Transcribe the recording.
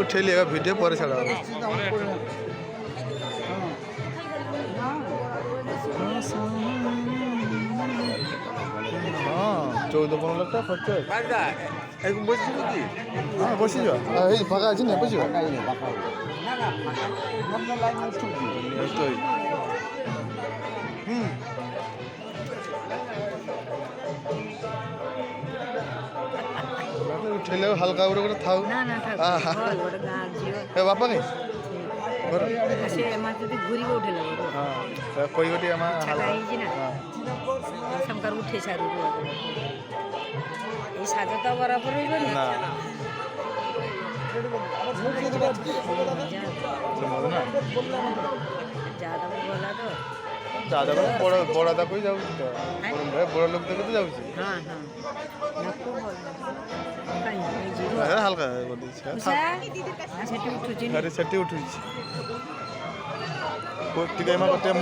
উঠে লিয়ে ভিডিও পরে ছাড়া ହବ ହଁ ଚଉଦ ପନ୍ଦର ଲକ୍ଷ ଖର୍ଚ୍ଚ ଅଛି ବସିବୁ କି ହଁ ବସିଯିବ ଏଇ ଫାଙ୍କା ଅଛି ନା ବସିବ ଉଠେଇଲେ ହାଲକା ଗୋଟେ ଗୋଟେ ଥାଉ ନା ନା ଠାକୁର કોઈવટી આમાં છાલાઈ છે ને શંકર ઉઠે સારું એ સાથે તો બરાબર જ ને দাদা বড় বড় দাদাকেই যাচ্ছি তো। বড় লোকদেরকে তো যাচ্ছি হ্যাঁ হ্যাঁ হালকা সেটি উঠুছি সেটি উঠুছি ଆରେ ସେଠି ଉଠୁଛି କୋ- ଟିକେ ଏମା କରତେ